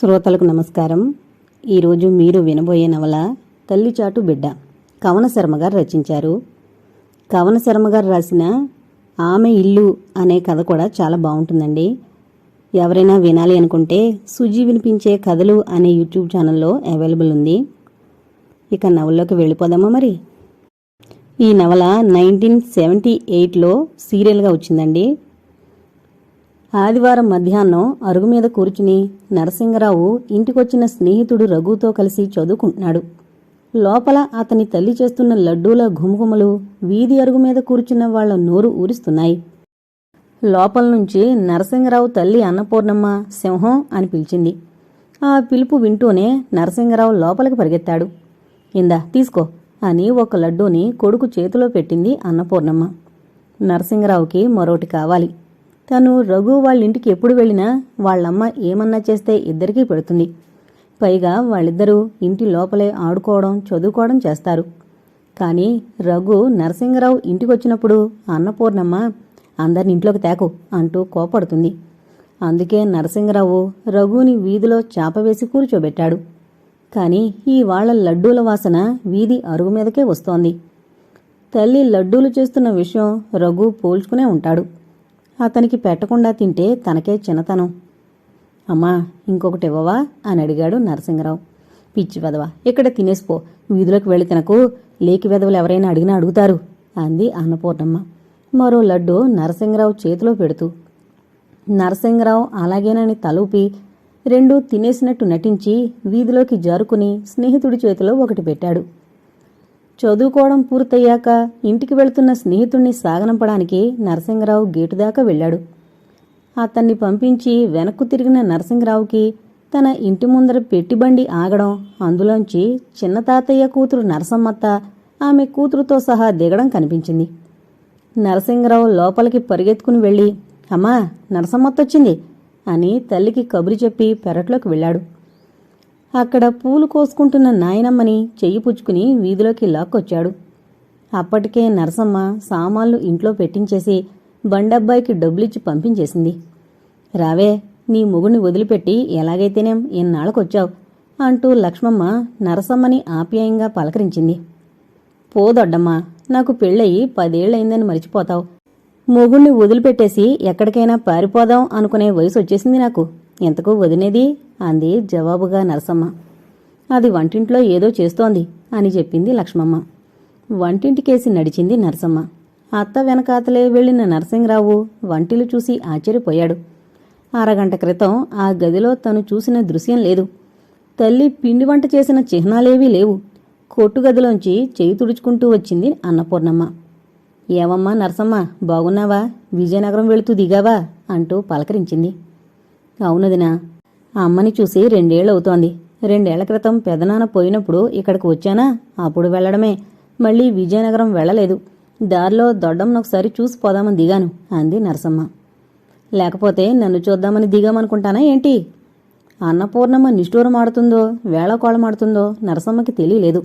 శ్రోతలకు నమస్కారం. ఈరోజు మీరు వినబోయే నవల తల్లిచాటు బిడ్డ కవన శర్మ గారు రచించారు. కవన శర్మ గారు రాసిన ఆమె ఇల్లు అనే కథ కూడా చాలా బాగుంటుందండి. ఎవరైనా వినాలి అనుకుంటే సుజీ వినిపించే కథలు అనే యూట్యూబ్ ఛానల్లో అవైలబుల్ ఉంది. ఇక నవల్లోకి వెళ్ళిపోదామా మరి? ఈ నవల నైన్టీన్ సెవెంటీ ఎయిట్లో సీరియల్గా వచ్చిందండి. ఆదివారం మధ్యాహ్నం అరుగు మీద కూర్చుని నరసింగరావు ఇంటికొచ్చిన స్నేహితుడు రఘుతో కలిసి చదువుకుంటున్నాడు. లోపల అతని తల్లి చేస్తున్న లడ్డూల ఘుమఘుమలు వీధి అరుగు మీద కూర్చున్న వాళ్ళ నోరు ఊరిస్తున్నాయి. లోపల నుంచి నరసింగరావు తల్లి అన్నపూర్ణమ్మ సింహం అని పిలిచింది. ఆ పిలుపు వింటూనే నరసింగరావు లోపలికి పరిగెత్తాడు. ఇందా తీసుకో అని ఒక లడ్డూని కొడుకు చేతిలో పెట్టింది అన్నపూర్ణమ్మ. నరసింగరావుకి మరోటి కావాలి. తను రఘు వాళ్ళ ఇంటికి ఎప్పుడు వెళ్ళినా వాళ్ళమ్మ ఏమన్నా చేస్తే ఇద్దరికీ పెడుతుంది. పైగా వాళ్ళిద్దరూ ఇంటి లోపలే ఆడుకోవడం చదువుకోవడం చేస్తారు. కానీ రఘు నరసింహరావు ఇంటికొచ్చినప్పుడు అన్నపూర్ణమ్మ అందరిని ఇంట్లోకి తేకు అంటూ కోపడుతుంది. అందుకే నరసింహరావు రఘుని వీధిలో చాప వేసి కూర్చోబెట్టాడు. కాని ఈ వాళ్ళ లడ్డూల వాసన వీధి అరుగు మీదకే వస్తోంది. తల్లి లడ్డూలు చేస్తున్న విషయం రఘు పోల్చుకునే ఉంటాడు. అతనికి పెట్టకుండా తింటే తనకే చిన్నతనం. అమ్మా ఇంకొకటి ఇవ్వవా? అని అడిగాడు నరసింహరావు. పిచ్చి వెదవ ఇక్కడ తినేసిపో. వీధిలోకి వెళ్ళి తినకు. లేకి వెదవలు ఎవరైనా అడిగినా అడుగుతారు అంది అన్నపూర్ణమ్మ. మరో లడ్డు నరసింహరావు చేతిలో పెడుతూ. నరసింహరావు అలాగేనని తలూపి రెండు తినేసినట్టు నటించి వీధిలోకి జారుకుని స్నేహితుడి చేతిలో ఒకటి పెట్టాడు. చదువుకోవడం పూర్తయ్యాక ఇంటికి వెళ్తున్న స్నేహితుణ్ణి సాగనంపడానికి నరసింహరావు గేటు దాకా వెళ్ళాడు. అతన్ని పంపించి వెనక్కు తిరిగిన నరసింహరావుకి తన ఇంటి ముందర పెట్టిబండి ఆగడం అందులోంచి చిన్న తాతయ్య కూతురు నరసమ్మత్త ఆమె కూతురుతో సహా దిగడం కనిపించింది. నరసింహరావు లోపలికి పరిగెత్తుకుని వెళ్ళి అమ్మా నరసమ్మత్తొచ్చింది అని తల్లికి కబురు చెప్పి పెరట్లోకి వెళ్ళాడు. అక్కడ పూలు కోసుకుంటున్న నాయనమ్మని చెయ్యి పుచ్చుకుని వీధిలోకి లాక్కొచ్చాడు. అప్పటికే నరసమ్మ సామాన్లు ఇంట్లో పెట్టించేసి బండబ్బాయికి డబ్బులిచ్చి పంపించేసింది. రావే నీ మొగుడిని వదిలిపెట్టి ఎలాగైతేనేం ఎన్నాళ్ళకొచ్చావు అంటూ లక్ష్మమ్మ నరసమ్మని ఆప్యాయంగా పలకరించింది. పోదొడ్డమ్మా నాకు పెళ్ళయి పదేళ్ళయిందని మరిచిపోతావు. మొగుణ్ణి వదిలిపెట్టేసి ఎక్కడికైనా పారిపోదాం అనుకునే వయసు వచ్చేసింది నాకు. ఎంతకు వదినేది? అంది జవాబుగా నరసమ్మ. అది వంటింట్లో ఏదో చేస్తోంది అని చెప్పింది లక్ష్మమ్మ. వంటింటికేసి నడిచింది నరసమ్మ. అత్త వెనకాతలే వెళ్ళిన నరసింహరావు వంటిలు చూసి ఆశ్చర్యపోయాడు. అరగంట క్రితం ఆ గదిలో తను చూసిన దృశ్యం లేదు. తల్లి పిండి వంట చేసిన చిహ్నాలేవీ లేవు. కొట్టుగదిలోంచి చేయి తుడుచుకుంటూ వచ్చింది అన్నపూర్ణమ్మ. ఏవమ్మా నరసమ్మ బాగున్నావా? విజయనగరం వెళుతూ దిగావా? అంటూ పలకరించింది. అవునదినా. ఆ అమ్మని చూసి రెండేళ్ళవుతోంది రెండేళ్ళ క్రితం పెదనాన్న పోయినప్పుడు ఇక్కడికి వచ్చానా? అప్పుడు వెళ్ళడమే మళ్ళీ విజయనగరం వెళ్ళలేదు. దారిలో దొడ్డమ్మనొకసారి ఒకసారి చూసి పోదామని దిగాను అంది నరసమ్మ. లేకపోతే నన్ను చూద్దామని దిగామనుకుంటానా ఏంటి? అన్నపూర్ణమ్మ నిష్ఠూరం ఆడుతుందో వేళకోళమాడుతుందో నరసమ్మకి తెలియలేదు.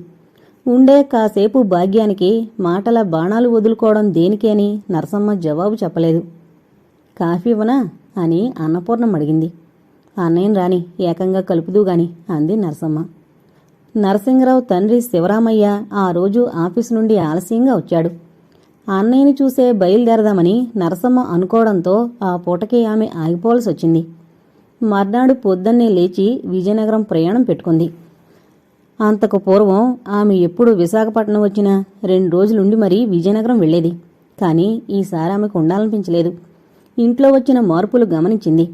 ఉండే కాసేపు భాగ్యానికి మాటల బాణాలు వదులుకోవడం దేనికి అని నరసమ్మ జవాబు చెప్పలేదు. కాఫీ ఇవ్వనా? అని అన్నపూర్ణం అడిగింది. అన్నయ్యం రాని ఏకంగా కలుపుదూ గాని అంది నరసమ్మ. నరసింహరావు తండ్రి శివరామయ్య ఆ రోజు ఆఫీసు నుండి ఆలస్యంగా వచ్చాడు. అన్నయ్యని చూసే బయలుదేరదామని నరసమ్మ అనుకోవడంతో ఆ పూటకి ఆమె ఆగిపోవలసి వచ్చింది. మర్నాడు పొద్దున్నే లేచి విజయనగరం ప్రయాణం పెట్టుకుంది. అంతకు పూర్వం ఆమె ఎప్పుడు విశాఖపట్నం వచ్చినా రెండు రోజులుండి మరీ విజయనగరం వెళ్ళేది కానీ ఈసారి ఆమెకు ఉండాలనిపించలేదు. ఇంట్లో వచ్చిన మార్పులు గమనించింది.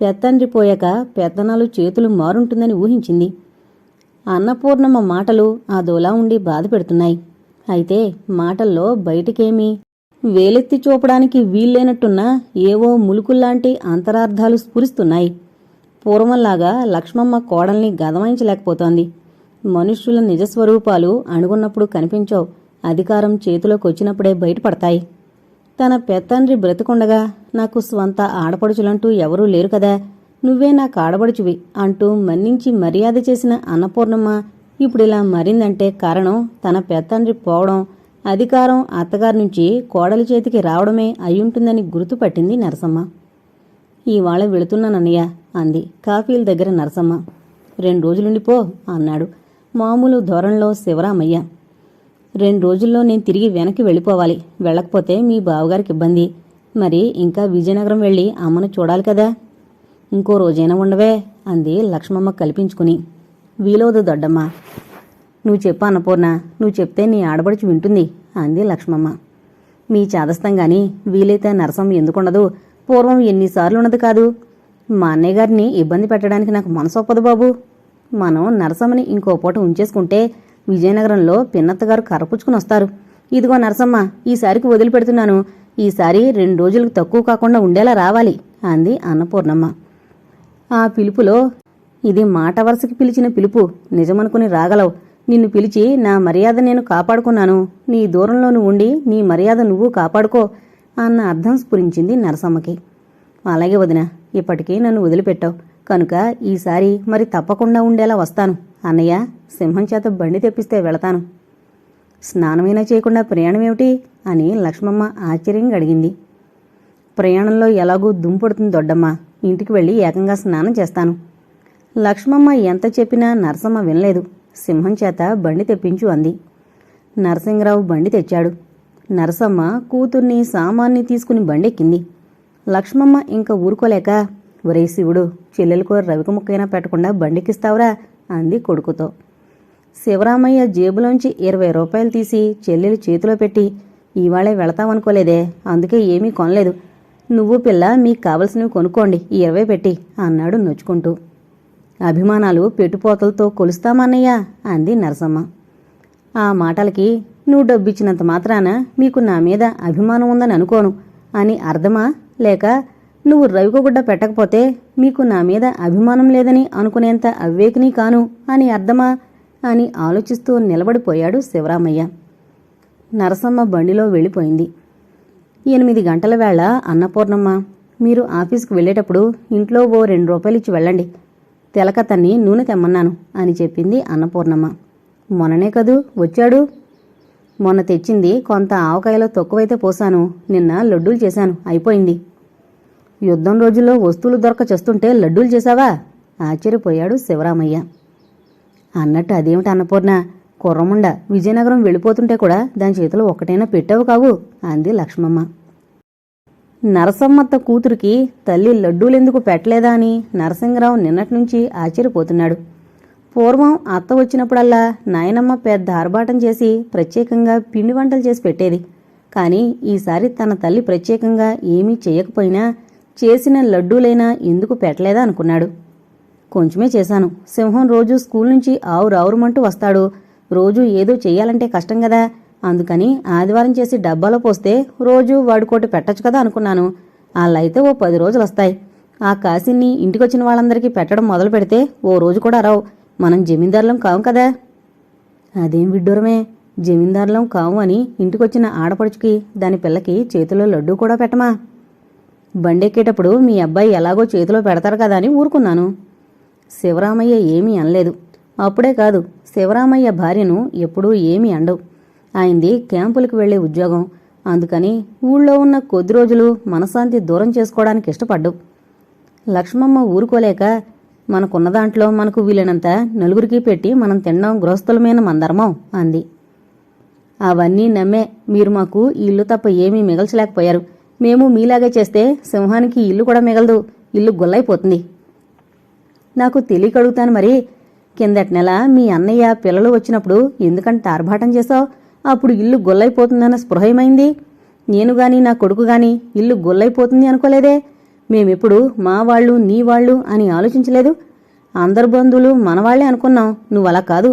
పెత్తండ్రి పోయాక పెత్తనాలు చేతులు మారుంటుందని ఊహించింది. అన్నపూర్ణమ్మ మాటలు అదోలా ఉండి బాధ పెడుతున్నాయి. అయితే మాటల్లో బయటికేమీ వేలెత్తి చూపడానికి వీల్లేనట్టున్నా ఏవో ములుకుల్లాంటి అంతరార్థాలు స్ఫురిస్తున్నాయి. పూర్వంలాగా లక్ష్మమ్మ కోడల్ని గదమాయించలేకపోతోంది. మనుష్యుల నిజస్వరూపాలు అణుగున్నప్పుడు కనిపించవు. అధికారం చేతిలోకి వచ్చినప్పుడే బయటపడతాయి. తన పెత్తండ్రి బ్రతికుండగా నాకు స్వంత ఆడపడుచులంటూ ఎవరూ లేరు కదా. నువ్వే నాకు ఆడపడుచువి అంటూ మన్నించి మర్యాద చేసిన అన్నపూర్ణమ్మ ఇప్పుడిలా మరిందంటే కారణం తన పెత్తండ్రి పోవడం. అధికారం అత్తగారి నుంచి కోడలి చేతికి రావడమే అయ్యుంటుందని గుర్తుపట్టింది నరసమ్మ. ఇవాళ వెళుతున్నానన్నయ్య అంది కాఫీల దగ్గర నరసమ్మ. రెండు రోజులుండిపో అన్నాడు మామూలు ధోరణిలో శివరామయ్య. రెండు రోజుల్లో నేను తిరిగి వెనక్కి వెళ్ళిపోవాలి. వెళ్ళకపోతే మీ బావగారికి ఇబ్బంది. మరి ఇంకా విజయనగరం వెళ్ళి అమ్మను చూడాలి కదా. ఇంకో రోజైనా ఉండవే అంది లక్ష్మమ్మ కల్పించుకుని. వీలవదు దొడ్డమ్మ. నువ్వు చెప్పు అన్నపూర్ణ. నువ్వు చెప్తే నీ ఆడబడుచు వింటుంది అంది లక్ష్మమ్మ. మీ చేదస్తం గాని వీలైతే నరసమ్మ ఎందుకుండదు? పూర్వం ఎన్నిసార్లు ఉన్నది కాదు. మా అన్నయ్య గారిని ఇబ్బంది పెట్టడానికి నాకు మనసొప్పదు బాబు. మనం నరసమ్మని ఇంకో పూట ఉంచేసుకుంటే విజయనగరంలో పిన్నత్త గారు కరపుచ్చుకుని వస్తారు. ఇదిగో నరసమ్మ ఈసారికి వదిలిపెడుతున్నాను. ఈసారి రెండు రోజులకు తక్కువ కాకుండా ఉండేలా రావాలి అంది అన్నపూర్ణమ్మ. ఆ పిలుపులో ఇది మాట వరుసకి పిలిచిన పిలుపు నిజమనుకుని రాగలవు. నిన్ను పిలిచి నా మర్యాద నేను కాపాడుకున్నాను. నీ దూరంలో నువ్వు ఉండి నీ మర్యాద నువ్వు కాపాడుకో అన్న అర్థం స్ఫురించింది నరసమ్మకి. అలాగే వదిన ఇప్పటికీ నన్ను వదిలిపెట్టావు. కనుక ఈసారి మరి తప్పకుండా ఉండేలా వస్తాను. అన్నయ్య సింహం చేత బండి తెప్పిస్తే వెళతాను. స్నానమైనా చేయకుండా ప్రయాణం ఏమిటి? అని లక్ష్మమ్మ ఆశ్చర్యంగా అడిగింది ప్రయాణంలో ఎలాగూ దుంపడుతుంది దొడ్డమ్మ. ఇంటికి వెళ్ళి ఏకంగా స్నానం చేస్తాను. లక్ష్మమ్మ ఎంత చెప్పినా నరసమ్మ వినలేదు. సింహం చేత బండి తెప్పించు అంది. నరసింహరావు బండి తెచ్చాడు. నరసమ్మ కూతుర్ని సామాన్ని తీసుకుని బండెక్కింది. లక్ష్మమ్మ ఇంకా ఊరుకోలేక ఒరే శివుడు చెల్లెలకు రవిక ముక్కైనా పెట్టకుండా బండికిస్తావురా అంది కొడుకుతో. శివరామయ్య జేబులోంచి ఇరవై రూపాయలు తీసి చెల్లెలు చేతిలో పెట్టి ఇవాళే వెళతామనుకోలేదే అందుకే ఏమీ కొనలేదు. నువ్వు పిల్ల మీకు కావలసినవి కొనుక్కోండి ఈ ఇరవై పెట్టి అన్నాడు నొచ్చుకుంటూ. అభిమానాలు పెట్టుపోతలతో కొలుస్తామన్నయ్యా అంది నరసమ్మ. ఆ మాటలకి నువ్వు డబ్బిచ్చినంత మాత్రాన మీకు నా మీద అభిమానం ఉందని అనుకోను అని అర్థమా లేక నువ్వు రవికగుడ్డ పెట్టకపోతే మీకు నా మీద అభిమానం లేదని అనుకునేంత అవివేకిని కాను అని అర్థమా అని ఆలోచిస్తూ నిలబడిపోయాడు శివరామయ్య. నరసమ్మ బండిలో వెళ్ళిపోయింది. ఎనిమిది గంటల వేళ అన్నపూర్ణమ్మ మీరు ఆఫీస్కి వెళ్ళేటప్పుడు ఇంట్లో ఓ రెండు రూపాయలు ఇచ్చి వెళ్ళండి. తెలకతన్ని నూనె తెమ్మన్నాను అని చెప్పింది అన్నపూర్ణమ్మ. మొన్ననే కదూ వచ్చాడు? మొన్న తెచ్చింది కొంత ఆవకాయలో తక్కువైతే పోసాను. నిన్న లడ్డూలు చేశాను. అయిపోయింది. యుద్ధం రోజుల్లో వస్తువులు దొరక చేస్తుంటే లడ్డూలు చేశావా? ఆశ్చర్యపోయాడు శివరామయ్య. అన్నట్టు అదేమిటి అన్నపూర్ణ? కుర్రముండ విజయనగరం వెళ్ళిపోతుంటే కూడా దాని చేతిలో ఒకటైనా పెట్టావు కావు అంది లక్ష్మమ్మ. నరసమ్మత్త కూతురికి తల్లి లడ్డూలెందుకు పెట్టలేదా అని నరసింహరావు నిన్నటి నుంచి ఆశ్చర్యపోతున్నాడు. పూర్వం అత్త వచ్చినప్పుడల్లా నాయనమ్మ పెద్ద ఆర్భాటం చేసి ప్రత్యేకంగా పిండి వంటలు చేసి పెట్టేది. కానీ ఈసారి తన తల్లి ప్రత్యేకంగా ఏమీ చేయకపోయినా చేసిన లడ్డూలైనా ఎందుకు పెట్టలేదా అనుకున్నాడు. కొంచెమే చేశాను. సింహం రోజు స్కూల్ నుంచి ఆవురు ఆవురుమంటూ వస్తాడు. రోజు ఏదో చెయ్యాలంటే కష్టం కదా అందుకని ఆదివారం చేసి డబ్బాలో పోస్తే రోజు వాడుకోటి పెట్టచ్చు కదా అనుకున్నాను. అలా అయితే ఓ పది రోజులు వస్తాయి ఆ కాశీని ఇంటికొచ్చిన వాళ్ళందరికీ పెట్టడం మొదలు పెడితే ఓ రోజు కూడా రావు. మనం జమీందారులం కావు కదా. అదేం విడ్డూరమే. జమీందారులం కావు అని ఇంటికొచ్చిన ఆడపడుచుకి దాని పిల్లకి చేతిలో లడ్డూ కూడా పెట్టమా? బండెక్కేటప్పుడు మీ అబ్బాయి ఎలాగో చేతిలో పెడతారు కదా అని ఊరుకున్నాను. శివరామయ్య ఏమీ అనలేదు. అప్పుడే కాదు శివరామయ్య భార్యను ఎప్పుడూ ఏమీ అండవు. ఆయనది క్యాంపులకు వెళ్ళే ఉద్యోగం. అందుకని ఊళ్ళో ఉన్న కొద్ది రోజులు మనశాంతి దూరం చేసుకోవడానికి ఇష్టపడ్డు లక్ష్మమ్మ ఊరుకోలేక మనకున్న దాంట్లో మనకు వీలైనంత నలుగురికి పెట్టి మనం తినడం గృహస్థులమైన మందరమం అంది. అవన్నీ నమ్మే మీరు మాకు ఇల్లు తప్ప ఏమీ మిగల్చలేకపోయారు. మేము మీలాగే చేస్తే సింహానికి ఇల్లు కూడా మిగలదు. ఇల్లు గుల్లైపోతుంది. నాకు తెలియక అడుగుతాను మరి కిందటి నెల మీ అన్నయ్య పిల్లలు వచ్చినప్పుడు ఎందుకంటే ఆర్భాటం చేశావు? అప్పుడు ఇల్లు గొల్లైపోతుందన్న స్పృహయమైంది నేను గాని నా కొడుకు గాని ఇల్లు గొల్లైపోతుంది అనుకోలేదే? మేమెప్పుడు మా వాళ్ళు నీ వాళ్ళు అని ఆలోచించలేదు? అందరు బంధువులు మనవాళ్ళే అనుకున్నాం నువ్వు అలా కాదు.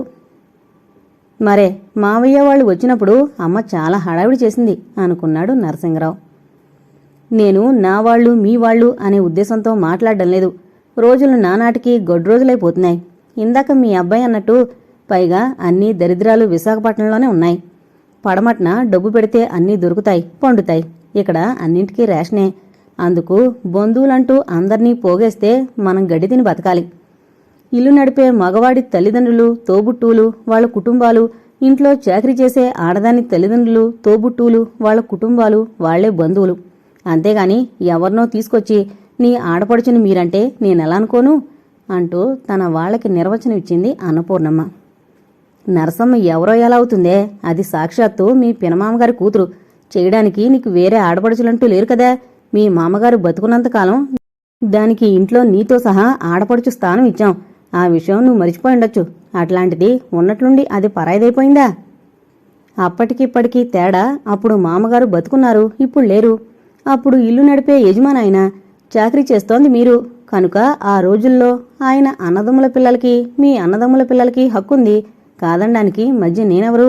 మరే మావయ్య వాళ్ళు వచ్చినప్పుడు అమ్మ చాలా హడావిడి చేసింది అనుకున్నాడు నరసింగరావు నేను నా వాళ్ళు మీ వాళ్ళు అనే ఉద్దేశంతో మాట్లాడడం లేదు. రోజులు నానాటికి గొడ్రోజులైపోతున్నాయి. ఇందాక మీ అబ్బాయి అన్నట్టు పైగా అన్ని దరిద్రాలు విశాఖపట్నంలోనే ఉన్నాయి. పడమట్న డబ్బు పెడితే అన్నీ దొరుకుతాయి పండుతాయి. ఇక్కడ అన్నింటికీ రేషనే. అందుకు బంధువులంటూ అందర్నీ పోగేస్తే మనం గడితిని తిని బతకాలి. ఇల్లు నడిపే మగవాడి తల్లిదండ్రులు తోబుట్టువులు వాళ్ళ కుటుంబాలు ఇంట్లో చాకరీ చేసే ఆడదాని తల్లిదండ్రులు తోబుట్టువులు వాళ్ళ కుటుంబాలు వాళ్ళే బంధువులు. అంతేగాని ఎవరినో తీసుకొచ్చి నీ ఆడపడుచుని మీరంటే నేనెలా అనుకోను? అంటూ తన వాళ్ళకి నిర్వచనం ఇచ్చింది అన్నపూర్ణమ్మ. నరసమ్మ ఎవరో ఎలా అవుతుందే? అది సాక్షాత్తు మీ పినమామగారి కూతురు. చేయడానికి నీకు వేరే ఆడపడుచులంటూ లేరు కదా. మీ మామగారు బతుకున్నంతకాలం దానికి ఇంట్లో నీతో సహా ఆడపడుచు స్థానం ఇచ్చాం. ఆ విషయం నువ్వు మరిచిపోయి ఉండొచ్చు. అట్లాంటిది ఉన్నట్లుండి అది పరాయిదైపోయిందా? అప్పటికిప్పటికీ తేడా అప్పుడు మామగారు బతుకున్నారు ఇప్పుడు లేరు. అప్పుడు ఇల్లు నడిపే యజమానాయన చాకరీ చేస్తోంది మీరు. కనుక ఆ రోజుల్లో ఆయన అన్నదమ్ముల పిల్లలకి మీ అన్నదమ్ముల పిల్లలకి హక్కుంది. కాదనడానికి మధ్య నేనెవరు?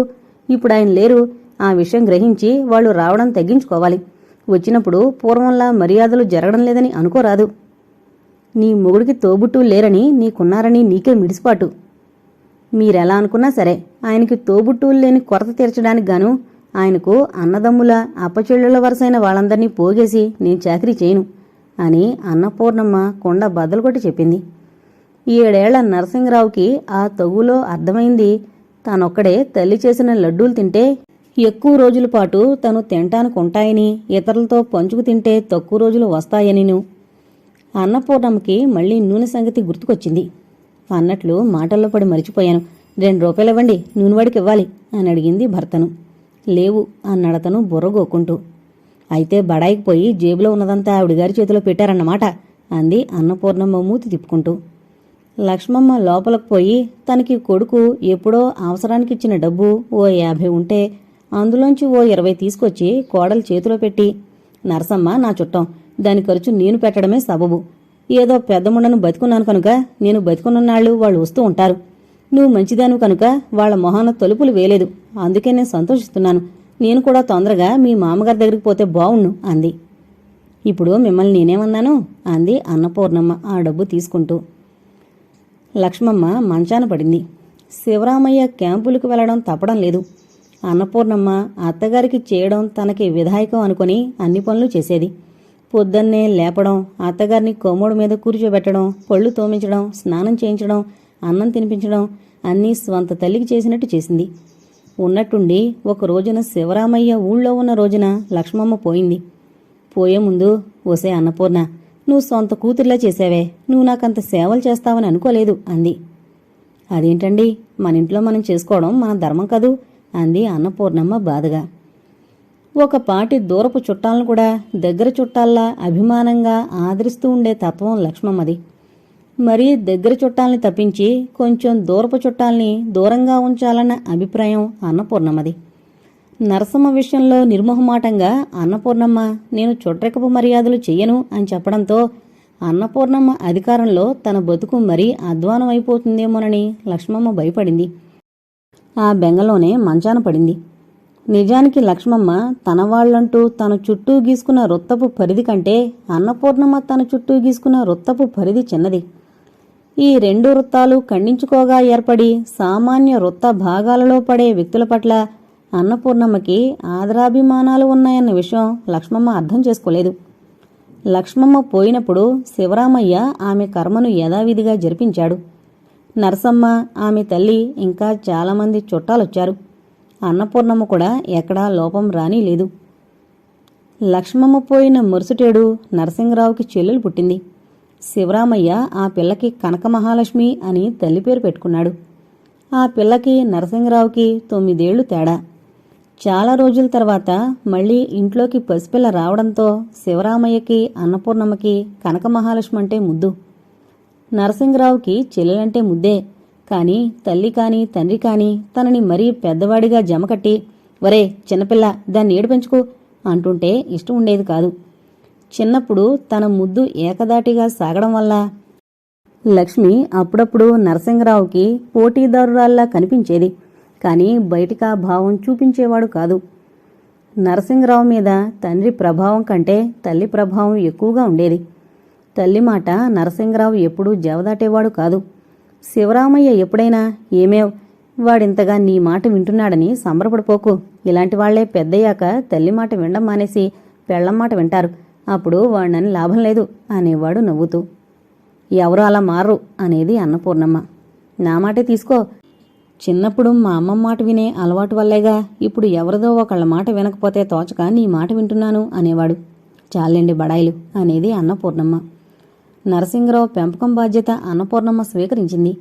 ఇప్పుడు ఆయన లేరు. ఆ విషయం గ్రహించి వాళ్ళు రావడం తగ్గించుకోవాలి. వచ్చినప్పుడు పూర్వంలా మర్యాదలు జరగడం లేదని అనుకోరాదు. నీ మొగుడికి తోబుట్టు లేరని నీకున్నారని నీకే మిడిసిపాటు. మీరెలా అనుకున్నా సరే ఆయనకి తోబుట్టువులు లేని కొరత తీర్చడానికి గాను ఆయనకు అన్నదమ్ముల అప్పచెళ్ళుల వరసైన వాళ్ళందరినీ పోగేసి నేను చాకరీ చేయను అని అన్నపూర్ణమ్మ కొండ బద్దలు కొట్టి చెప్పింది. ఏడేళ్ళ నరసింహరావుకి ఆ తగులో అర్థమైంది. తానొక్కడే తల్లి చేసిన లడ్డూలు తింటే ఎక్కువ రోజుల పాటు తను తింటానికి ఉంటాయని ఇతరులతో పంచుకు తింటే తక్కువ రోజులు వస్తాయనిను. అన్నపూర్ణమ్మకి మళ్ళీ నూనె సంగతి గుర్తుకొచ్చింది. అన్నట్లు మాటల్లో పడి మరిచిపోయాను. రెండు రూపాయలు ఇవ్వండి నూనె వాడికి ఇవ్వాలి అని అడిగింది భర్తను. లేవు అన్నడతను బుర్రగోకుంటూ. అయితే బడాయికి పోయి జేబులో ఉన్నదంతా ఆవిడగారి చేతిలో పెట్టారన్నమాట అంది అన్నపూర్ణమ్మ మూతి తిప్పుకుంటూ. లక్ష్మమ్మ లోపలకు పోయి తనకి కొడుకు ఎప్పుడో అవసరానికి ఇచ్చిన డబ్బు ఓ యాభై ఉంటే అందులోంచి ఓ ఇరవై తీసుకొచ్చి కోడలు చేతిలో పెట్టి నరసమ్మ నా చుట్టం. దాని ఖర్చు నేను పెట్టడమే సబబు. ఏదో పెద్దముండను బతుకున్నాను కనుక నేను బతుకున్ననాళ్ళు వాళ్ళు వస్తూ ఉంటారు. నువ్వు మంచిదాను కనుక వాళ్ళ మొహాన తలుపులు వేయలేదు. అందుకే నేను సంతోషిస్తున్నాను. నేను కూడా తొందరగా మీ మామగారి దగ్గరికి పోతే బావుణ్ణు అంది. ఇప్పుడు మిమ్మల్ని నేనేమన్నాను? అంది అన్నపూర్ణమ్మ ఆ డబ్బు తీసుకుంటూ. లక్ష్మమ్మ మంచాన పడింది. శివరామయ్య క్యాంపులకు వెళ్ళడం తప్పడం లేదు. అన్నపూర్ణమ్మ అత్తగారికి చేయడం తనకి విధాయకం అనుకొని అన్ని పనులు చేసేది. పొద్దున్నే లేపడం అత్తగారిని కొమ్ముడు మీద కూర్చోబెట్టడం పళ్ళు తోమించడం స్నానం చేయించడం అన్నం తినిపించడం అన్నీ స్వంత తల్లికి చేసినట్టు చేసింది. ఉన్నట్టుండి ఒక రోజున శివరామయ్య ఊళ్ళో ఉన్న రోజున లక్ష్మమ్మ పోయింది. పోయే ముందు ఓసే అన్నపూర్ణ నువ్వు సొంత కూతుర్లా చేసావే. నువ్వు నాకంత సేవలు చేస్తావని అనుకోలేదు అంది. అదేంటండి? మన ఇంట్లో మనం చేసుకోవడం మన ధర్మం కదూ? అంది అన్నపూర్ణమ్మ బాధగా. ఒక పాటి దూరపు చుట్టాలను కూడా దగ్గర చుట్టాల్లా అభిమానంగా ఆదరిస్తూ ఉండే తత్వం లక్ష్మమ్మది. మరీ దగ్గర చుట్టాల్ని తప్పించి కొంచెం దూరపు చుట్టాల్ని దూరంగా ఉంచాలన్న అభిప్రాయం అన్నపూర్ణమ్మది. నరసమ్మ విషయంలో నిర్మోహమాటంగా అన్నపూర్ణమ్మ నేను చుట్రెకపు మర్యాదలు చెయ్యను అని చెప్పడంతో అన్నపూర్ణమ్మ అధికారంలో తన బతుకు మరీ అధ్వానం అయిపోతుందేమోనని లక్ష్మమ్మ భయపడింది. ఆ బెంగలోనే మంచాన పడింది. నిజానికి లక్ష్మమ్మ తన వాళ్ళంటూ తన చుట్టూ గీసుకున్న రొత్తపు పరిధి కంటే అన్నపూర్ణమ్మ తన చుట్టూ గీసుకున్న రొత్తపు పరిధి చిన్నది. ఈ రెండు వృత్తాలు ఖండించుకోగా ఏర్పడి సామాన్య వృత్త భాగాలలో పడే వ్యక్తుల పట్ల అన్నపూర్ణమ్మకి ఆదరాభిమానాలు ఉన్నాయన్న విషయం లక్ష్మమ్మ అర్థం చేసుకోలేదు. లక్ష్మమ్మ పోయినప్పుడు శివరామయ్య ఆమె కర్మను యథావిధిగా జరిపించాడు. నరసమ్మ ఆమె తల్లి ఇంకా చాలామంది చుట్టాలొచ్చారు. అన్నపూర్ణమ్మ కూడా ఎక్కడా లోపం రాని లేదు. లక్ష్మమ్మ పోయిన మురుసటేడు నరసింహరావుకి చెల్లెలు పుట్టింది. శివరామయ్య ఆ పిల్లకి కనక మహాలక్ష్మి అని తల్లి పేరు పెట్టుకున్నాడు. ఆ పిల్లకి నరసింహరావుకి తొమ్మిదేళ్ళు తేడా. చాలా రోజుల తర్వాత మళ్ళీ ఇంట్లోకి పసిపిల్ల రావడంతో శివరామయ్యకి అన్నపూర్ణమ్మకి కనక మహాలక్ష్మి అంటే ముద్దు. నరసింహరావుకి చెల్లెలంటే ముద్దే. కాని తల్లి కాని తండ్రి కాని తనని మరీ పెద్దవాడిగా జమకట్టి వరే చిన్నపిల్ల దాన్ని ఏడు పెంచుకో అంటుంటే ఇష్టం ఉండేది కాదు. చిన్నప్పుడు తన ముద్దు ఏకదాటిగా సాగడం వల్ల లక్ష్మి అప్పుడప్పుడు నరసింహరావుకి పోటీదారురాల్లా కనిపించేది. కానీ బయటికా భావం చూపించేవాడు కాదు. నరసింహరావు మీద తండ్రి ప్రభావం కంటే తల్లి ప్రభావం ఎక్కువగా ఉండేది. తల్లి మాట నరసింహరావు ఎప్పుడూ జవదాటేవాడు కాదు. శివరామయ్య ఎప్పుడైనా ఏమేవ్ వాడింతగా నీ మాట వింటున్నాడని సంబరపడిపోకు. ఇలాంటి వాళ్ళే పెద్దయ్యాక తల్లి మాట వినడం మానేసి పెళ్ళం మాట వింటారు. అప్పుడు వాడినని లాభం లేదు అనేవాడు నవ్వుతూ. ఎవరు అలా మారరు అనేది అన్నపూర్ణమ్మ. నా మాటే తీసుకో. చిన్నప్పుడు మా అమ్మమ్మ మాట వినే అలవాటు వల్లేగా. ఇప్పుడు ఎవరిదో ఒకళ్ళ మాట వినకపోతే తోచక నీ మాట వింటున్నాను అనేవాడు. చాలండి బడాయిలు అనేది అన్నపూర్ణమ్మ. నరసింగరావు పెంపకం బాధ్యత అన్నపూర్ణమ్మ స్వీకరించింది.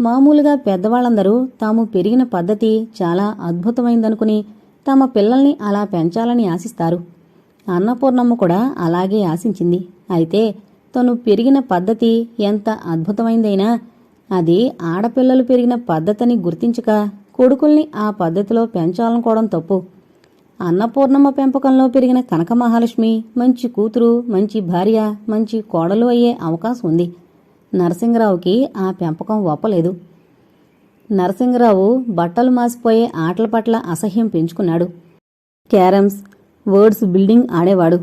మామూలుగా పెద్దవాళ్ళందరూ తాము పెరిగిన పద్ధతి చాలా అద్భుతమైందనుకుని తమ పిల్లల్ని అలా పెంచాలని ఆశిస్తారు. అన్నపూర్ణమ్మ కూడా అలాగే ఆశించింది. అయితే తను పెరిగిన పద్ధతి ఎంత అద్భుతమైందైనా అది ఆడపిల్లలు పెరిగిన పద్ధతిని గుర్తించక కొడుకుల్ని ఆ పద్ధతిలో పెంచాలనుకోవడం తప్పు. అన్నపూర్ణమ్మ పెంపకంలో పెరిగిన కనక మహాలక్ష్మి మంచి కూతురు మంచి భార్య మంచి కోడలు అయ్యే అవకాశం ఉంది. నరసింహరావుకి ఆ పెంపకం ఒప్పలేదు. నరసింహరావు బట్టలు మాసిపోయే ఆటల పట్ల అసహ్యం పెంచుకున్నాడు. క్యారమ్స్ వర్డ్స్ బిల్డింగ్ ఆడేవాడు.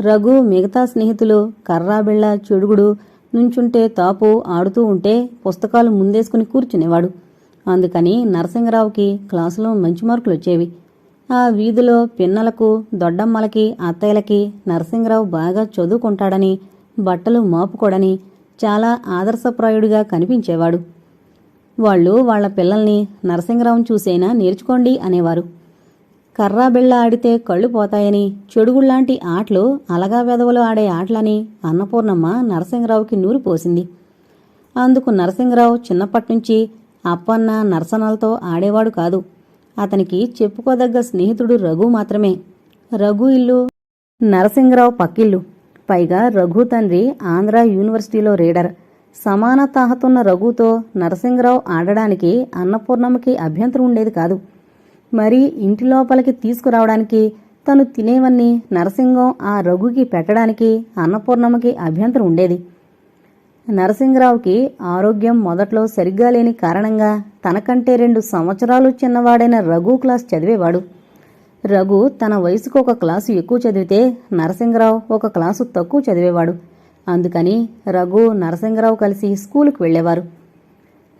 రఘు మిగతా స్నేహితులు కర్రాబిళ్ళ చెడుగుడు నుంచుంటే తాపు ఆడుతూ ఉంటే పుస్తకాలు ముందేసుకుని కూర్చునేవాడు. అందుకని నరసింహరావుకి క్లాసులో మంచి మార్కులు వచ్చేవి. ఆ వీధిలో పిన్నలకు దొడ్డమ్మలకి అత్తయ్యలకి నరసింహరావు బాగా చదువుకుంటాడని బట్టలు మాపుకోడని చాలా ఆదర్శప్రాయుడిగా కనిపించేవాడు. వాళ్ళు వాళ్ళ పిల్లల్ని నరసింహరావును చూసైనా నేర్చుకోండి అనేవారు. కర్రా బిళ్ళ ఆడితే కళ్ళు పోతాయని చెడుగుళ్ళాంటి ఆటలు అలగా వెధవలు ఆడే ఆటలని అన్నపూర్ణమ్మ నరసింహరావుకి నూరు పోసింది. అందుకు నరసింహరావు చిన్నప్పటినుంచి అప్పన్న నరసనాలతో ఆడేవాడు కాదు. అతనికి చెప్పుకోదగ్గ స్నేహితుడు రఘు మాత్రమే. రఘు ఇల్లు నరసింహరావు పక్కిల్లు. పైగా రఘు తండ్రి ఆంధ్ర యూనివర్సిటీలో రీడర్. సమాన తాహతున్న రఘుతో నరసింహరావు ఆడడానికి అన్నపూర్ణమ్మకి అభ్యంతరం ఉండేది కాదు. మరి ఇంటి లోపలికి తీసుకురావడానికి తను తినేవన్నీ నరసింగం ఆ రఘుకి పెట్టడానికి అన్నపూర్ణమ్మకి అభ్యంతరం ఉండేది. నరసింగరావుకి ఆరోగ్యం మొదట్లో సరిగ్గా లేని కారణంగా తనకంటే రెండు సంవత్సరాలు చిన్నవాడైన రఘు క్లాస్ చదివేవాడు. రఘు తన వయసుకు ఒక క్లాసు ఎక్కువ చదివితే నరసింగరావు ఒక క్లాసు తక్కువ చదివేవాడు. అందుకని రఘు నరసింగరావు కలిసి స్కూలుకు వెళ్ళేవారు.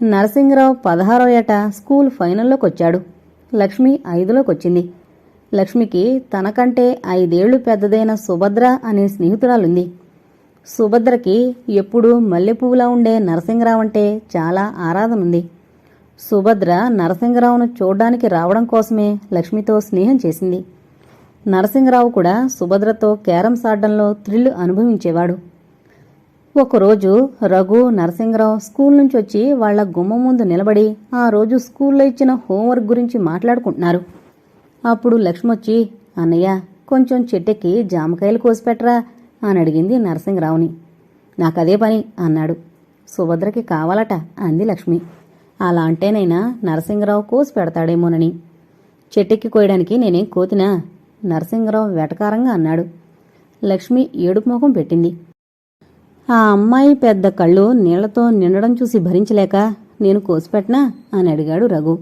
నరసింగరావు పదహారో ఏట స్కూల్ ఫైనల్లోకి వచ్చాడు లక్ష్మి ఐదులోకి వచ్చింది లక్ష్మికి తనకంటే ఐదేళ్ళు పెద్దదైన సుభద్ర అనే స్నేహితురాలుంది. సుభద్రకి ఎప్పుడూ మల్లెపువ్వులా ఉండే నరసింహరావంటే చాలా ఆరాధనుంది. సుభద్ర నరసింహరావును చూడ్డానికి రావడం కోసమే లక్ష్మితో స్నేహం చేసింది. నరసింహరావు కూడా సుభద్రతో క్యారమ్స్ ఆడడంలో థ్రిల్ అనుభవించేవాడు. ఒకరోజు రఘు నరసింహరావు స్కూల్ నుంచి వచ్చి వాళ్ళ గుమ్మం ముందు నిలబడి ఆ రోజు స్కూల్లో ఇచ్చిన హోంవర్క్ గురించి మాట్లాడుకుంటున్నారు. అప్పుడు లక్ష్మొచ్చి అన్నయ్య కొంచెం చెట్టెక్కి జామకాయలు కోసిపెట్టరా? అని అడిగింది నరసింహరావుని. నాకదే పని అన్నాడు. సుభద్రకి కావాలట అంది లక్ష్మి. అలా అంటేనైనా నరసింహరావు కోసి పెడతాడేమోనని. చెట్టెక్కి కోయడానికి నేనేం కోతినా? నరసింహరావు వెటకారంగా అన్నాడు. లక్ష్మి ఏడుపు ముఖం పెట్టింది. ఆ అమ్మాయి పెద్ద కళ్ళు నీళ్ళతో నిండడం చూసి భరించలేక నేను కోసిపెట్టనా? అని అడిగాడు రఘు.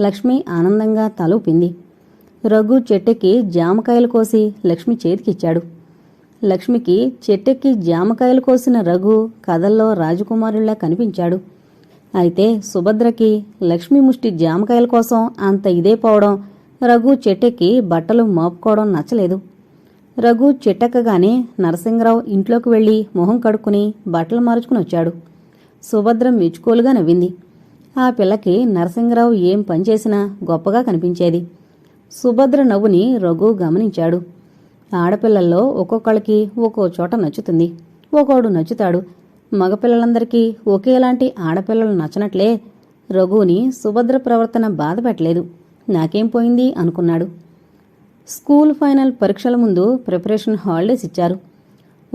లక్ష్మి ఆనందంగా తలూపింది. రఘు చెట్టెక్కి జామకాయలు కోసి లక్ష్మి చేతికిచ్చాడు. లక్ష్మికి చెట్టెక్కి జామకాయలు కోసిన రఘు కథల్లో రాజకుమారుల్లా కనిపించాడు. అయితే సుభద్రకి లక్ష్మి ముష్టి జామకాయల కోసం అంత ఇదే పోవడం రఘు చెట్టెక్కి బట్టలు మోపుకోవడం నచ్చలేదు. రఘు చిట్టకగానే నరసింగరావు ఇంట్లోకి వెళ్ళి మొహం కడుక్కుని బట్టలు మార్చుకుని వచ్చాడు. సుభద్ర మెచ్చుకోలుగా నవ్వింది. ఆ పిల్లకి నరసింగరావు ఏం పనిచేసినా గొప్పగా కనిపించేది. సుభద్ర నవ్వుని రఘు గమనించాడు. ఆడపిల్లల్లో ఒక్కొక్కళ్ళకి ఒక్కో చోట నచ్చుతుంది. ఒక్కోడు నచ్చుతాడు. మగపిల్లలందరికీ ఒకేలాంటి ఆడపిల్లలు నచ్చనట్లే రఘుని సుభద్ర ప్రవర్తన బాధపెట్టలేదు. నాకేం పోయింది అనుకున్నాడు. స్కూల్ ఫైనల్ పరీక్షల ముందు ప్రిపరేషన్ హాలిడేస్ ఇచ్చారు.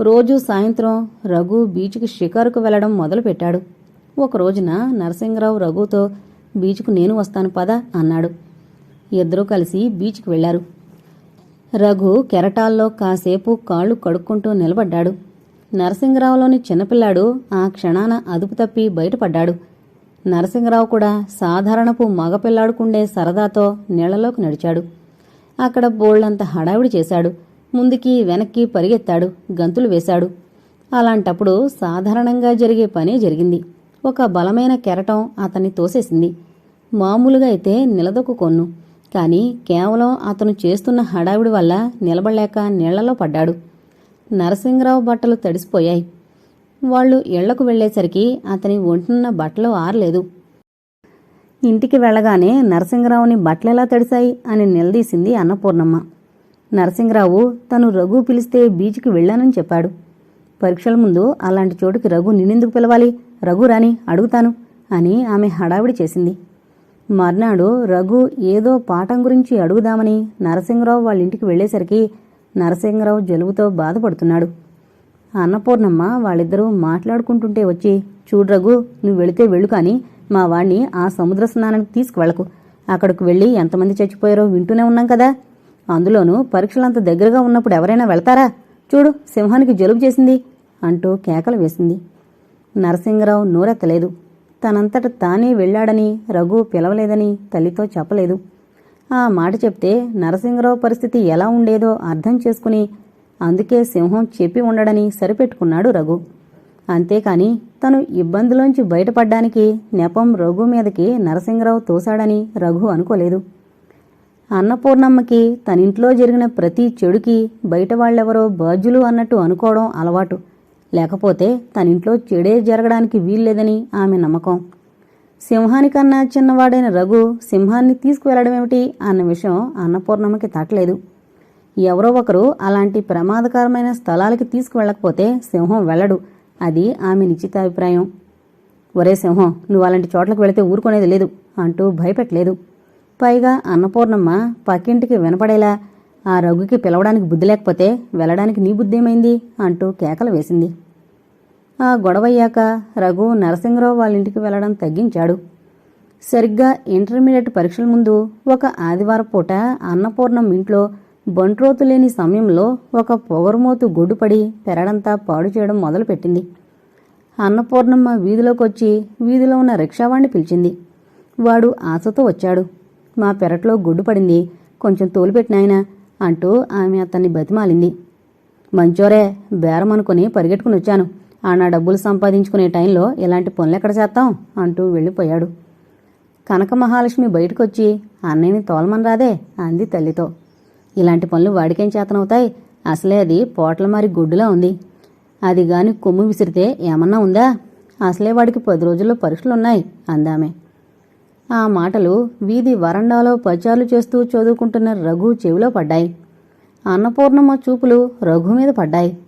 రోజు సాయంత్రం రఘు బీచ్కి షికారుకు వెళ్ళడం మొదలుపెట్టాడు. ఒక రోజున నరసింహరావు రఘుతో బీచ్కు నేను వస్తాను పద అన్నాడు. ఇద్దరూ కలిసి బీచ్కి వెళ్ళారు రఘు కెరటాల్లో కాసేపు కాళ్ళు కడుక్కుంటూ నిలబడ్డాడు. నరసింహరావులోని చిన్నపిల్లాడు ఆ క్షణాన అదుపు తప్పి బయటపడ్డాడు. నరసింహరావు కూడా సాధారణపు మగపిల్లాడుకుండే సరదాతో నీళ్ళలోకి నడిచాడు. అక్కడ బోళ్ళంత హడావిడి చేశాడు. ముందుకి వెనక్కి పరిగెత్తాడు. గంతులు వేశాడు. అలాంటప్పుడు సాధారణంగా జరిగే పనే జరిగింది. ఒక బలమైన కెరటం అతన్ని తోసేసింది. మామూలుగా అయితే నిలదొక్కు కొన్ను. కాని కేవలం అతను చేస్తున్న హడావిడి వల్ల నిలబడలేక నీళ్ళలో పడ్డాడు. నరసింహరావు బట్టలు తడిసిపోయాయి. వాళ్ళు ఇళ్ళకు వెళ్ళేసరికి అతని ఒంటున్న బట్టలు ఆరలేదు. ఇంటికి వెళ్ళగానే నరసింగరావుని బట్టలెలా తడిశాయి అని నిలదీసింది అన్నపూర్ణమ్మ. నరసింగరావు తను రఘు పిలిస్తే బీచ్కి వెళ్ళానని చెప్పాడు. పరీక్షల ముందు అలాంటి చోటుకి రఘు నిన్నెందుకు పిలవాలి? రఘు రాని అడుగుతాను అని ఆమె హడావిడి చేసింది. మర్నాడు రఘు ఏదో పాఠం గురించి అడుగుదామని నరసింహరావు వాళ్ళ ఇంటికి వెళ్ళేసరికి నరసింహరావు జలుబుతో బాధపడుతున్నాడు. అన్నపూర్ణమ్మ వాళ్ళిద్దరూ మాట్లాడుకుంటుంటే వచ్చి చూడు రఘు నువ్వు వెళితే వెళ్ళు కానీ మా వాణ్ణి ఆ సముద్ర స్నానానికి తీసుకువెళ్ళకు అక్కడికి వెళ్ళి ఎంతమంది చచ్చిపోయారో వింటూనే ఉన్నాం కదా. అందులోనూ పరీక్షలంత దగ్గరగా ఉన్నప్పుడు ఎవరైనా వెళ్తారా? చూడు సింహానికి జలుబు చేసింది అంటూ కేకలు వేసింది. నరసింహరావు నోరెత్తలేదు. తనంతట తానే వెళ్ళాడని రఘు పిలవలేదని తల్లితో చెప్పలేదు. ఆ మాట చెప్తే నరసింహరావు పరిస్థితి ఎలా ఉండేదో అర్థం చేసుకుని అందుకే సింహం చెప్పి ఉండడని సరిపెట్టుకున్నాడు రఘు. అంతేకాని తను ఇబ్బందిలోంచి బయటపడ్డానికి నెపం రఘు మీదకి నరసింహరావు తోశాడని రఘు అనుకోలేదు. అన్నపూర్ణమ్మకి తనింట్లో జరిగిన ప్రతి చెడుకి బయట వాళ్ళెవరో బాధ్యులు అన్నట్టు అనుకోవడం అలవాటు. లేకపోతే తనింట్లో చెడే జరగడానికి వీల్లేదని ఆమె నమ్మకం. సింహానికన్నా చిన్నవాడైన రఘు సింహాన్ని తీసుకువెళ్ళడమేమిటి అన్న విషయం అన్నపూర్ణమ్మకి తట్టలేదు. ఎవరో ఒకరు అలాంటి ప్రమాదకరమైన స్థలాలకి తీసుకువెళ్ళకపోతే సింహం వెళ్ళడు. అది ఆమె నిశ్చితాభిప్రాయం. ఒరే సింహం నువ్వు అలాంటి చోట్లకు వెళితే ఊరుకునేది లేదు అంటూ భయపెట్టలేదు. పైగా అన్నపూర్ణమ్మ పక్కింటికి వినపడేలా ఆ రఘుకి పిలవడానికి బుద్ధి లేకపోతే వెళ్ళడానికి నీ బుద్ధి ఏమైంది అంటూ కేకలు వేసింది. ఆ గొడవయ్యాక రఘు నరసింహరావు వాళ్ళ ఇంటికి వెళ్ళడం తగ్గించాడు. సరిగ్గా ఇంటర్మీడియట్ పరీక్షల ముందు ఒక ఆదివారం పూట అన్నపూర్ణం ఇంట్లో బంట్రోతు లేని సమయంలో ఒక పొగరుమోతు గొడ్డుపడి పెరడంతా పాడు చేయడం మొదలుపెట్టింది. అన్నపూర్ణమ్మ వీధిలోకొచ్చి వీధిలో ఉన్న రిక్షావాణ్ణి పిలిచింది. వాడు ఆశతో వచ్చాడు. మా పెరట్లో గొడ్డు పడింది. కొంచెం తోలుపెట్టినాయనా అంటూ ఆమె అతన్ని బతిమాలింది. మంచోరే బేరం అనుకుని పరిగెట్టుకుని వచ్చాను. ఆ నా డబ్బులు సంపాదించుకునే టైంలో ఇలాంటి పనులు ఎక్కడ చేస్తాం? అంటూ వెళ్ళిపోయాడు. కనక మహాలక్ష్మి బయటకొచ్చి అన్నయ్యని తోలమని రాదే అంది తల్లితో. ఇలాంటి పనులు వాడికేం చేతనవుతాయి? అసలే అది పోట్ల మారి గొడ్డులా ఉంది. అది గాని కొమ్ము విసిరితే ఏమన్నా ఉందా? అసలే వాడికి పది రోజుల్లో పరీక్షలున్నాయి అందామే. ఆ మాటలు వీధి వరండాలో పచారులు చేస్తూ చదువుకుంటున్న రఘు చెవిలో పడ్డాయి. అన్నపూర్ణమ్మ చూపులు రఘు మీద పడ్డాయి.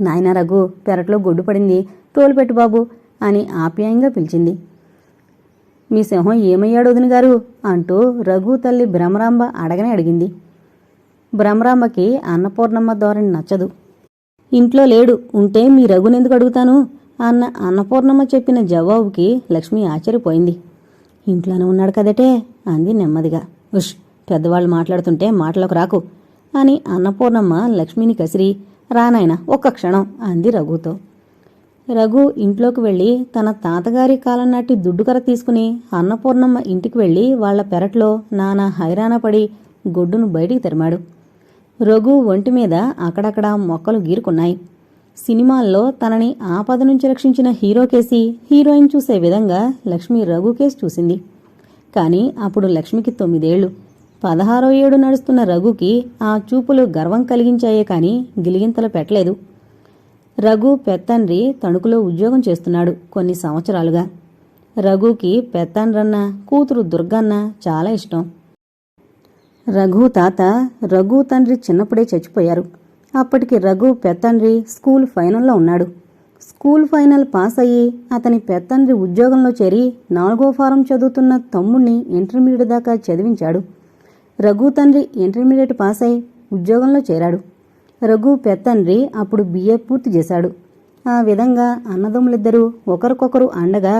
నాయన రఘు పెరట్లో గొడ్డు పడింది. తోలుపెట్టు బాబు అని ఆప్యాయంగా పిలిచింది. మీ సింహం ఏమయ్యాడు వదిన గారు అంటూ రఘు తల్లి భ్రమరాంబ అడగనే అడిగింది. భ్రమరామకి అన్నపూర్ణమ్మ ధోరణి నచ్చదు. ఇంట్లో లేడు. ఉంటే మీ రఘునెందుకు అడుగుతాను? అన్న అన్నపూర్ణమ్మ చెప్పిన జవాబుకి లక్ష్మి ఆశ్చర్యపోయింది. ఇంట్లోనే ఉన్నాడు కదటే అంది నెమ్మదిగా. ఉష్ పెద్దవాళ్ళు మాట్లాడుతుంటే మాటలకు రాకు అని అన్నపూర్ణమ్మ లక్ష్మిని కసిరి రానాయన ఒక్క క్షణం అంది రఘుతో. రఘు ఇంట్లోకి వెళ్ళి తన తాతగారి కాలం నాటి దుడ్డుకర తీసుకుని అన్నపూర్ణమ్మ ఇంటికి వెళ్ళి వాళ్ళ పెరట్లో నానా హైరాణ పడి గొడ్డును బయటికి తరిమాడు. రఘు ఒంటి మీద అక్కడక్కడ మొక్కలు గీరుకున్నాయి. సినిమాల్లో తనని ఆపద నుంచి రక్షించిన హీరో కేసి హీరోయిన్ చూసే విధంగా లక్ష్మి రఘు కేసు చూసింది. కానీ అప్పుడు లక్ష్మికి తొమ్మిదేళ్ళు. పదహారో ఏడు నడుస్తున్న రఘుకి ఆ చూపులు గర్వం కలిగించాయే కానీ గిలిగింతలు పెట్టలేదు. రఘు పెత్తండ్రి తణుకులో ఉద్యోగం చేస్తున్నాడు కొన్ని సంవత్సరాలుగా. రఘుకి పెత్తండ్రన్న కూతురు దుర్గన్న చాలా ఇష్టం. రఘు తాత రఘు తండ్రి చిన్నప్పుడే చచ్చిపోయారు. అప్పటికి రఘు పెత్తండ్రి స్కూల్ ఫైనల్లో ఉన్నాడు. స్కూల్ ఫైనల్ పాస్ అయ్యి అతని పెత్తండ్రి ఉద్యోగంలో చేరి నాలుగో ఫారం చదువుతున్న తమ్ముణ్ణి ఇంటర్మీడియట్ దాకా చదివించాడు. రఘు తండ్రి ఇంటర్మీడియట్ పాస్ అయి ఉద్యోగంలో చేరాడు. రఘు పెత్తండ్రి అప్పుడు బిఏ పూర్తి చేశాడు. ఆ విధంగా అన్నదమ్ములిద్దరూ ఒకరికొకరు అండగా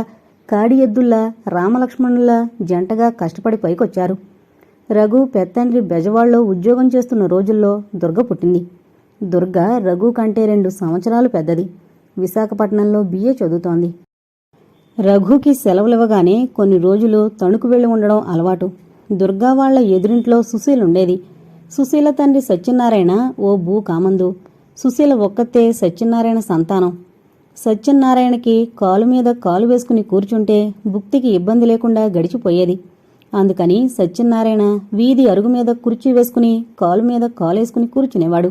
కాడి ఎద్దుల్లా రామలక్ష్మణుల జంటగా కష్టపడి పైకొచ్చారు. రఘు పెత్తండ్రి బెజవాడలో ఉద్యోగం చేస్తున్న రోజుల్లో దుర్గ పుట్టింది. దుర్గ రఘు కంటే రెండు సంవత్సరాలు పెద్దది. విశాఖపట్నంలో బిఏ చదువుతోంది. రఘుకి సెలవులివ్వగానే కొన్ని రోజులు తణుకు వెళ్ళి ఉండడం అలవాటు. దుర్గా వాళ్ళ ఎదురింట్లో సుశీల్ ఉండేది. సుశీల తండ్రి సత్యనారాయణ ఓ భూ కామందు సుశీల ఒక్కతే సత్యనారాయణ సంతానం. సత్యనారాయణకి కాలు మీద కాలు వేసుకుని కూర్చుంటే భుక్తికి ఇబ్బంది లేకుండా గడిచిపోయేది. అందుకని సత్యనారాయణ వీధి అరుగు మీద కుర్చీ వేసుకుని కాలు మీద కాలేసుకుని కూర్చునేవాడు.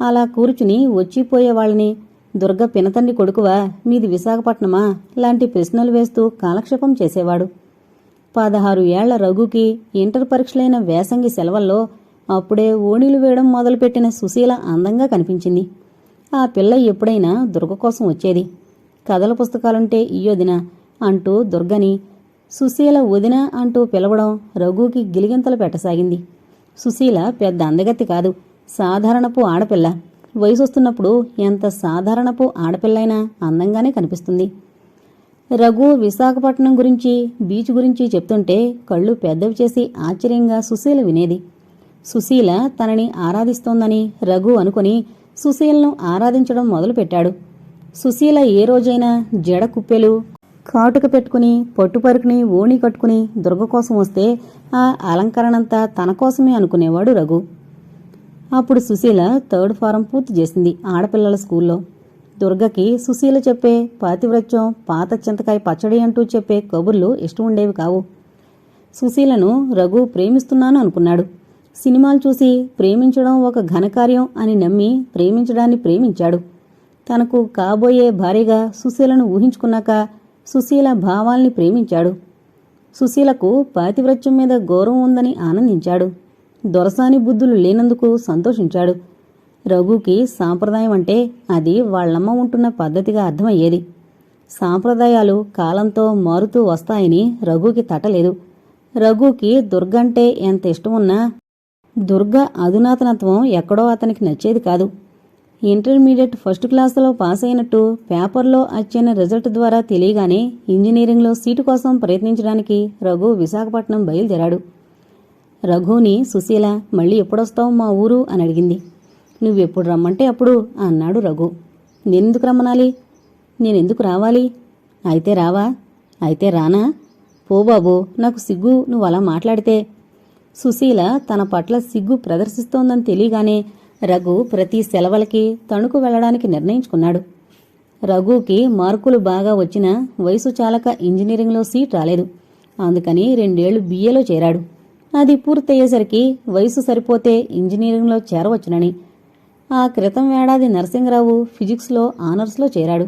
అలా కూర్చుని వచ్చిపోయే వాళ్ళని దుర్గ పినతండ్రి కొడుకువా మీది విశాఖపట్నమా లాంటి ప్రశ్నలు వేస్తూ కాలక్షేపం చేసేవాడు. పదహారు ఏళ్ళ రఘుకి ఇంటర్ పరీక్షలైన వేసంగి సెలవుల్లో అప్పుడే ఓణీలు వేయడం మొదలుపెట్టిన సుశీల అందంగా కనిపించింది. ఆ పిల్ల ఎప్పుడైనా దుర్గ కోసం వచ్చేది. కథల పుస్తకాలుంటే ఇయ్యొదిన అంటూ దుర్గని సుశీల వదిన అంటూ పిలవడం రఘుకి గిలిగింతలు పెట్టసాగింది. సుశీల పెద్ద అందగత్తి కాదు సాధారణపు ఆడపిల్ల. వయసు వస్తున్నప్పుడు ఎంత సాధారణపు ఆడపిల్లైనా అందంగానే కనిపిస్తుంది. రఘు విశాఖపట్నం గురించి బీచ్ గురించి చెప్తుంటే కళ్ళు పెద్దవి చేసి ఆశ్చర్యంగా సుశీల వినేది. సుశీల తనని ఆరాధిస్తోందని రఘు అనుకుని సుశీలను ఆరాధించడం మొదలుపెట్టాడు. సుశీల ఏ రోజైనా జడ కుప్పెలు కాటుక పెట్టుకుని పట్టుపరుకుని ఓణి కట్టుకుని దుర్గ కోసం వస్తే ఆ అలంకరణంతా తన కోసమే అనుకునేవాడు రఘు. అప్పుడు సుశీల థర్డ్ ఫారం పూర్తి చేసింది ఆడపిల్లల స్కూల్లో. దుర్గకి సుశీల చెప్పే పాతివ్రత్యం పాత చింతకాయ పచ్చడి అంటూ చెప్పే కబుర్లు ఇష్టం ఉండేవి కావు. సుశీలను రఘు ప్రేమిస్తున్నాను అనుకున్నాడు. సినిమాలు చూసి ప్రేమించడం ఒక ఘనకార్యం అని నమ్మి ప్రేమించడాన్ని ప్రేమించాడు. తనకు కాబోయే భార్యగా సుశీలను ఊహించుకున్నాక సుశీల భావాల్ని ప్రేమించాడు. సుశీలకు పాతివ్రత్యం మీద గౌరవం ఉందని ఆనందించాడు. దొరసాని బుద్ధులు లేనందుకు సంతోషించాడు. రఘుకి సాంప్రదాయం అంటే అది వాళ్ళమ్మ ఉంటున్న పద్ధతిగా అర్థమయ్యేది. సాంప్రదాయాలు కాలంతో మారుతూ వస్తాయని రఘుకి తట్టలేదు. రఘుకి దుర్గంటే ఎంత ఇష్టమున్నా దుర్గ అధునాతనత్వం ఎక్కడో అతనికి నచ్చేది కాదు. ఇంటర్మీడియట్ ఫస్ట్ క్లాసులో పాస్ అయినట్టు పేపర్లో వచ్చిన రిజల్ట్ ద్వారా తెలియగానే ఇంజనీరింగ్లో సీటు కోసం ప్రయత్నించడానికి రఘు విశాఖపట్నం బయలుదేరాడు. రఘుని సుశీల మళ్ళీ ఎప్పుడొస్తావు మా ఊరు? అని అడిగింది. నువ్వెప్పుడు రమ్మంటే అప్పుడు అన్నాడు రఘు. నేనెందుకు రమ్మనాలి? నేనెందుకు రావాలి? అయితే రావా? అయితే రానా? పో బాబు నాకు సిగ్గు నువ్వు అలా మాట్లాడితే. సుశీల తన పట్ల సిగ్గు ప్రదర్శిస్తోందని తెలియగానే రఘు ప్రతి సెలవులకి తణుకు వెళ్ళడానికి నిర్ణయించుకున్నాడు. రఘుకి మార్కులు బాగా వచ్చినా వయసు చాలక ఇంజనీరింగ్లో సీట్ రాలేదు. అందుకని రెండేళ్ళు బీఏలో చేరాడు. అది పూర్తయ్యేసరికి వయసు సరిపోతే ఇంజనీరింగ్లో చేరవచ్చునని. ఆ క్రితం ఏడాది నరసింహరావు ఫిజిక్స్లో ఆనర్స్లో చేరాడు.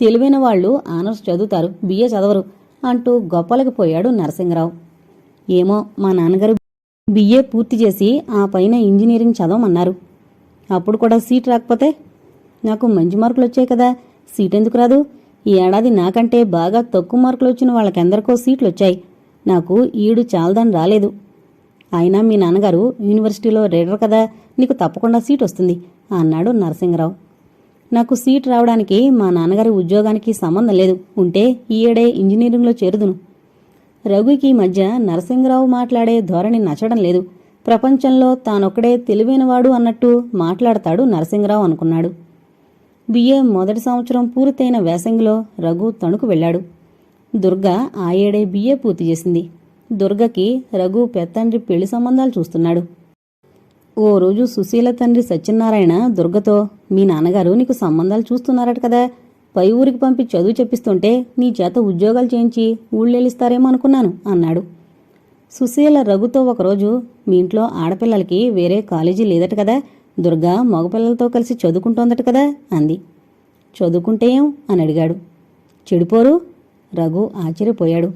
తెలివైన వాళ్ళు ఆనర్స్ చదువుతారు బిఏ చదవరు అంటూ గొప్పలకి పోయాడు నరసింహరావు. ఏమో మా నాన్నగారు బిఏ పూర్తి చేసి ఆ పైన ఇంజనీరింగ్ చదవమన్నారు. అప్పుడు కూడా సీట్ రాకపోతే? నాకు మంచి మార్కులు వచ్చాయి కదా. సీట్ ఎందుకు రాదు? ఈ ఏడాది నాకంటే బాగా తక్కువ మార్కులు వచ్చిన వాళ్ళకెందరికో సీట్లు వచ్చాయి. నాకు ఈడు చాలదని రాలేదు. అయినా మీ నాన్నగారు యూనివర్సిటీలో రీడర్ కదా. నీకు తప్పకుండా సీట్ వస్తుంది అన్నాడు నరసింహరావు. నాకు సీట్ రావడానికి మా నాన్నగారి ఉద్యోగానికి సంబంధం లేదు. ఉంటే ఈ ఏడే ఇంజనీరింగ్లో చేరుదును. రఘుకి మధ్య నరసింహరావు మాట్లాడే ధోరణి నచ్చడం లేదు. ప్రపంచంలో తానొక్కడే తెలివైనవాడు అన్నట్టు మాట్లాడతాడు నరసింహరావు అనుకున్నాడు. బిఏ మొదటి సంవత్సరం పూర్తయిన వేసంగిలో రఘు తణుకు వెళ్ళాడు. దుర్గ ఆ ఏడే బిఏ పూర్తి చేసింది. దుర్గకి రఘు పెత్తండ్రి పెళ్ళి సంబంధాలు చూస్తున్నాడు. ఓ రోజు సుశీల తండ్రి సత్యనారాయణ దుర్గతో మీ నాన్నగారు నీకు సంబంధాలు చూస్తున్నారట కదా పై ఊరికి పంపి చదువు చెప్పిస్తుంటే నీ చేత ఉద్యోగాలు చేయించి ఊళ్ళెళ్ళిస్తారేమో అనుకున్నాను అన్నాడు. సుశీల రఘుతో ఒకరోజు మీ ఇంట్లో ఆడపిల్లలకి వేరే కాలేజీ లేదట కదా. దుర్గా మగపిల్లలతో కలిసి చదువుకుంటోందట కదా అంది. చదువుకుంటే ఏం? అని అడిగాడు. చెడిపోరు? రఘు ఆశ్చర్యపోయాడు.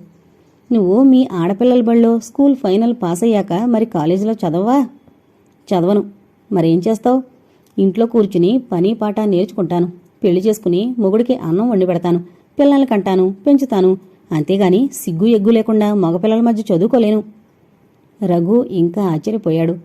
నువ్వు మీ ఆడపిల్లల బళ్ళో స్కూల్ ఫైనల్ పాస్ అయ్యాక మరి కాలేజీలో చదవవా? చదవను. మరేం చేస్తావు? ఇంట్లో కూర్చుని పని పాట నేర్చుకుంటాను. పెళ్ళి చేసుకుని మొగుడికి అన్నం వండి పెడతాను. పిల్లల్ని కంటాను పెంచుతాను. అంతేగాని సిగ్గు ఎగ్గు లేకుండా మగపిల్లల మధ్య చదువుకోలేను. రఘు ఇంకా ఆశ్చర్యపోయాడు.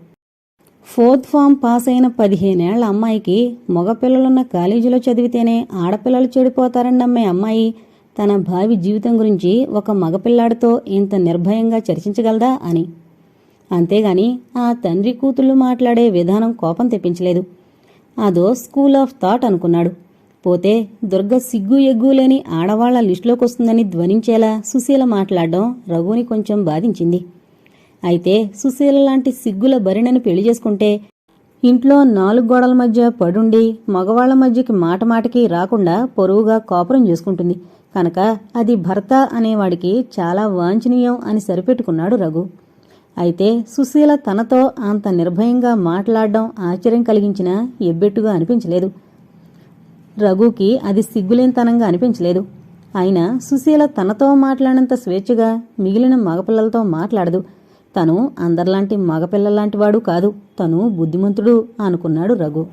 ఫోర్త్ ఫామ్ పాస్ అయిన పదిహేనేళ్ళ అమ్మాయికి మగపిల్లలున్న కాలేజీలో చదివితేనే ఆడపిల్లలు చెడిపోతారని నమ్మే అమ్మాయి తన భావి జీవితం గురించి ఒక మగపిల్లాడితో ఇంత నిర్భయంగా చర్చించగలదా అని. అంతేగాని ఆ తండ్రి కూతుళ్ళు మాట్లాడే విధానం కోపం తెప్పించలేదు. అదో స్కూల్ ఆఫ్ థాట్ అనుకున్నాడు. పోతే దుర్గ సిగ్గు ఎగ్గు లేని ఆడవాళ్ళ లిస్టులోకి వస్తుందని ధ్వనించేలా సుశీల మాట్లాడడం రఘుని కొంచెం బాధించింది. అయితే సుశీల లాంటి సిగ్గుల భరిణను పెళ్ళి చేసుకుంటే ఇంట్లో నాలుగు గోడల మధ్య పడుండి మగవాళ్ళ మధ్యకి మాట మాటకి రాకుండా పొరువుగా కాపురం చేసుకుంటుంది. కనుక అది భర్త అనేవాడికి చాలా వాంఛనీయం అని సరిపెట్టుకున్నాడు రఘు. అయితే సుశీల తనతో అంత నిర్భయంగా మాట్లాడడం ఆశ్చర్యం కలిగించినా ఎబ్బెట్టుగా అనిపించలేదు. రఘుకి అది సిగ్గులేనితనంగా అనిపించలేదు. అయినా సుశీల తనతో మాట్లాడినంత స్వేచ్ఛగా మిగిలిన మగపిల్లలతో మాట్లాడదు. తను అందరిలాంటి మగపిల్లలాంటివాడు కాదు. తను బుద్ధిమంతుడు అనుకున్నాడు రఘు.